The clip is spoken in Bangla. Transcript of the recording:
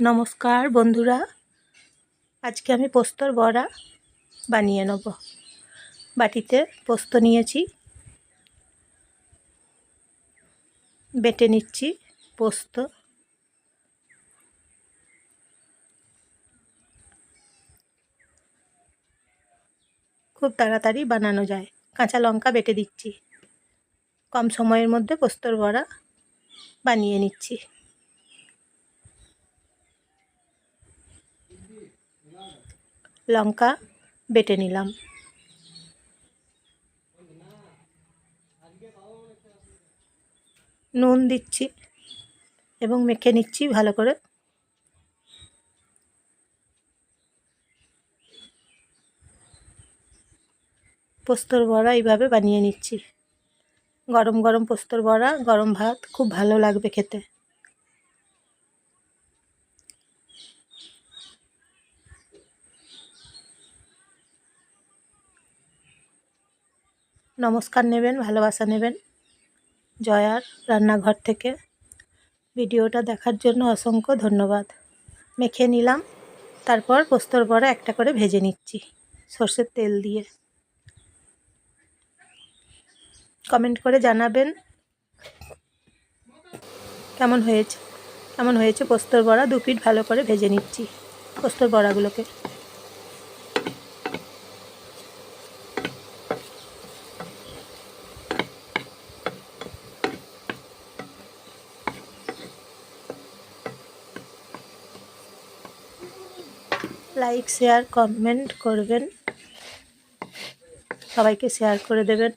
নমস্কার বন্ধুরা। আজকে আমি পোস্তর বড়া বানিয়ে নেব। বাটিতে পোস্ত নিয়েছি। বেটে নিচ্ছি পোস্ত। খুব তাড়াতাড়ি বানানো যায়। কাঁচা লঙ্কা বেটে দিচ্ছি। কম সময়ের মধ্যে পোস্তর বড়া বানিয়ে নিচ্ছি। লঙ্কা বেটে নিলাম। নুন দিচ্ছি এবং মেখে নিচ্ছি ভালো করে। পোস্তর বড়া এইভাবে বানিয়ে নিচ্ছি। গরম গরম পোস্তর বড়া, গরম ভাত, খুব ভালো লাগবে খেতে। নমস্কার নেবেন, ভালোবাসা নেবেন জয়ার রান্নাঘর থেকে। ভিডিওটা দেখার জন্য অসংখ্য ধন্যবাদ। মেখে নিলাম, তারপর পোস্তর বড়া একটা করে ভেজে নিচ্ছি সর্ষের তেল দিয়ে। কমেন্ট করে জানাবেন কেমন হয়েছে কেমন হয়েছে পোস্তর বড়া? দু পিঠ ভালো করে ভেজে নিচ্ছি পোস্তর বড়াগুলোকে। লাইক শেয়ার কমেন্ট করবেন। সবাইকে শেয়ার করে দেবেন।